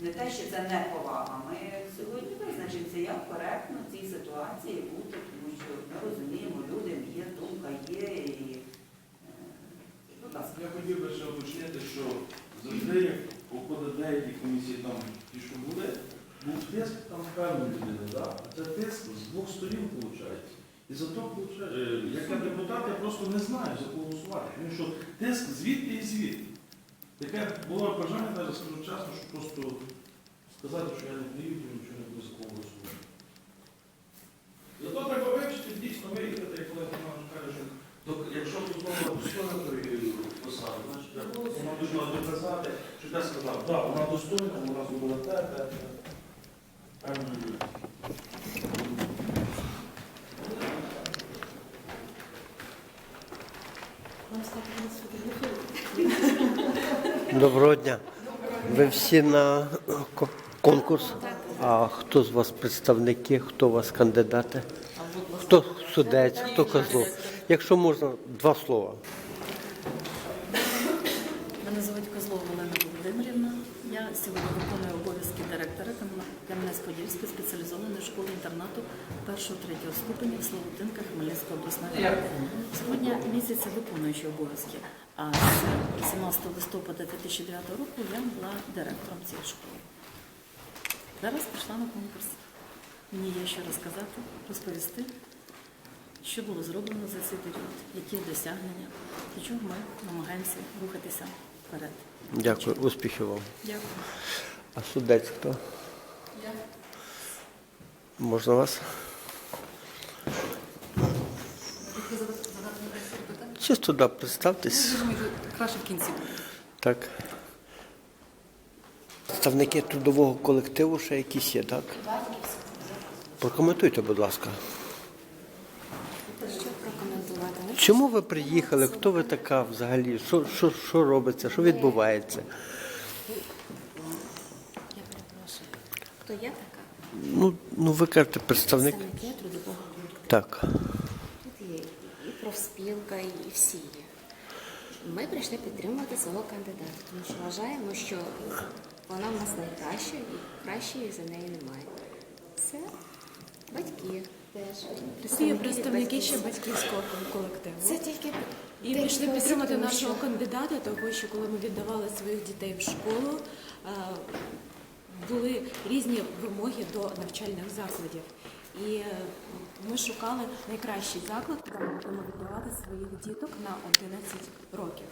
Не те, що це не повага. Ми сьогодні визначимося, як коректно в цій ситуації бути, тому що ми розуміємо, людям є думка, є і е, будь ласка. Я хотів би ще уточнити, що завжди у деякі комісії там ті, що були, був тиск там певної людини, да? це тиск з двох сторін виходить. І за то, е, як депутат, я просто не знаю, за кого голосувати. Тому що тиск звідти і звідти. Таке було бажання, навіть скажу чесно, що просто сказати, що я не то нічого не буду за кого. Зато треба вивчити, дійсно виїхати, як Олег Іванович каже, що якщо тут знову достойна посаду, значить вона дуже доказати, що я сказав, так, вона достойна, вона зробила те, те, те. Певно, Доброго дня. Ви всі на ко- конкурс? А хто з вас представники, хто у вас кандидати? Хто судець, хто козлов? Якщо можна, два слова. Мене звуть Козлова Олена Володимирівна. Я сьогодні виконую обов'язки директора Кам'янець-Подільської спеціалізованої школи-інтернату першого-третього ступеня в Славутинках Хмельницької обласної ради. Сьогодні місяця виконуючи обов'язки, а з 17 листопада 2009 року я була директором цієї школи. Зараз прийшла на конкурс. Мені є що розказати, розповісти, що було зроблено за цей період, які досягнення, до чого ми намагаємося рухатися вперед. Дякую, успіхів вам. Дякую. А судець хто? Можна вас? Чисто да, представтесь. Краще в кінці. Так. Представники трудового колективу ще якісь є, так? Прокоментуйте, будь ласка. Що прокоментувати? Ну, Чому ви приїхали? Хто ви така взагалі? Що, що, що робиться? Що відбувається? Я перепрошую. Хто я така? Ну, ну ви кажете, представник. Представники трудового колективу. Так. Тут є і профспілка, і всі є. Ми прийшли підтримувати свого кандидата, тому що вважаємо, що вона в нас найкраща і кращої за неї немає. Це батьки теж. Є представники батьків. ще батьківського колективу. Це тільки І прийшли підтримати тому нашого що- кандидата, тому що коли ми віддавали своїх дітей в школу, е, були різні вимоги до навчальних закладів. І е, ми шукали найкращий заклад, куди ми будемо віддавати своїх діток на 11 років.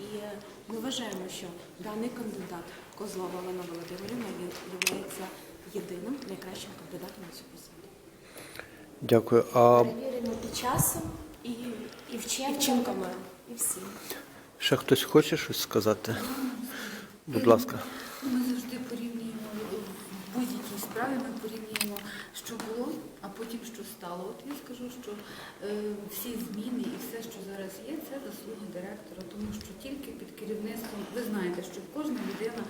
І е, ми вважаємо, що даний кандидат Козлова Олена Володимирівна він є єдиним найкращим кандидатом на цю посаду. Дякую. А перевірено і часом, І, і вченками, і вчинками. і всім. ще хтось хоче щось сказати? Будь ласка. Ми завжди порівнюємо ми порівнюємо, що було, а потім що стало. От я скажу, що е, всі зміни і все, що зараз є, це заслуги директора, тому що тільки під керівництвом, ви знаєте, що кожна людина,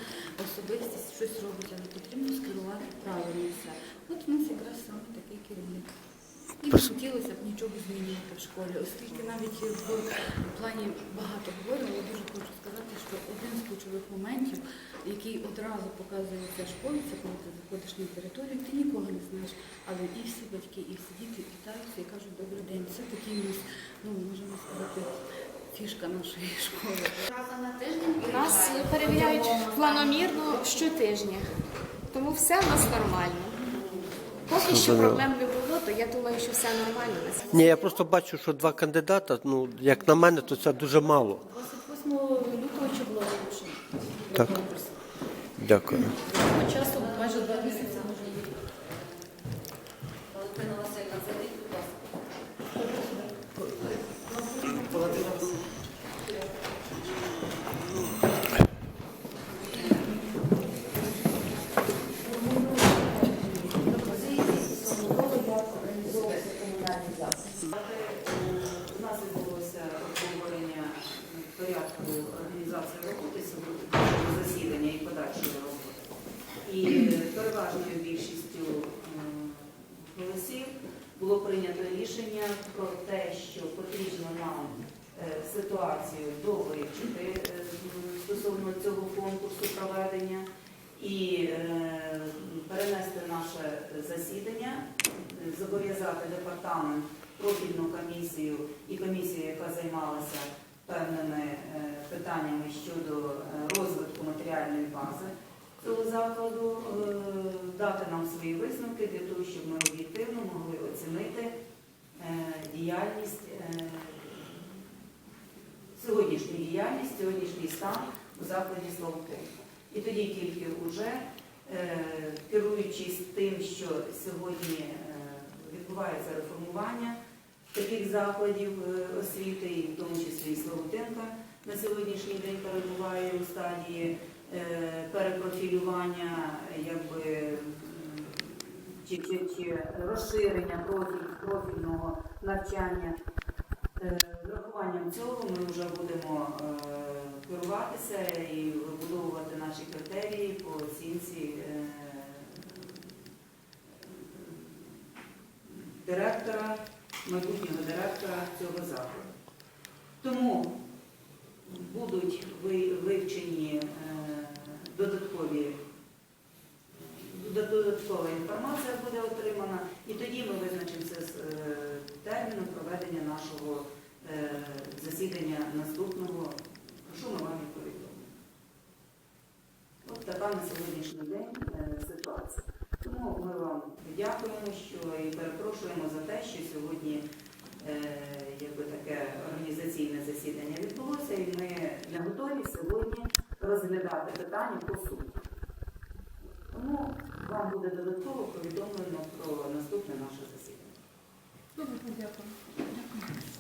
особистість щось робить, але потрібно скерувати правильно все. От у нас якраз саме такий керівник. І не хотілося б нічого змінювати в школі, оскільки навіть в плані багато говоримо, я дуже хочу сказати, що один з ключових моментів, який одразу показує ця школа, це коли ти заходиш на територію, ти нікого не знаєш, але і всі батьки, і всі діти вітаються і кажуть добрий день. Це такий у нас, ну можемо сказати, фішка нашої школи. У нас перевіряють планомірно щотижня, тому все у нас нормально. Поки що проблем не було, то я думаю, що все нормально. Ні, я просто бачу, що два кандидата, ну, як на мене, то це дуже мало. 28 лютого чи було? Так. Дякую. Часу майже два місяці може є. Валентина Васильівна, зайдіть, будь ласка. У нас відбулося обговорення порядку організації роботи засідання і подальшої роботи. І переважною більшістю голосів було прийнято рішення про те, що потрібно нам е, ситуацію довивчити е, стосовно цього конкурсу проведення і е, перенести наше засідання, е, зобов'язати департамент, профільну комісію і комісію, яка займалася певними е, питаннями щодо е, розвитку матеріальної бази цього закладу, е, дати нам свої висновки для того, щоб ми об'єктивно могли оцінити діяльність, сьогоднішню діяльність, сьогоднішній стан у закладі Славутин. І тоді тільки вже, керуючись тим, що сьогодні відбувається реформування таких закладів е, освіти, в тому числі і Славутинка на сьогоднішній день перебуває у стадії е, перепрофілювання, якби чи, чи, чи розширення профіль, профільного навчання. Е, Врахуванням цього ми вже будемо е, керуватися і вибудовувати наші критерії по оцінці е, директора, майбутнього директора цього закладу. Тому будуть вивчені е, додаткові додаткова інформація буде отримана, і тоді ми визначимося з е, терміном проведення нашого е, засідання наступного, про що ми вам і повідомимо. От така на сьогоднішній день е, ситуація. Тому ми вам дякуємо і перепрошуємо за те, що сьогодні е, якби таке організаційне засідання відбулося, і ми не готові сьогодні розглядати питання по суті. Тому вам буде додатково повідомлено про наступне наше засідання. Добре. Дякую.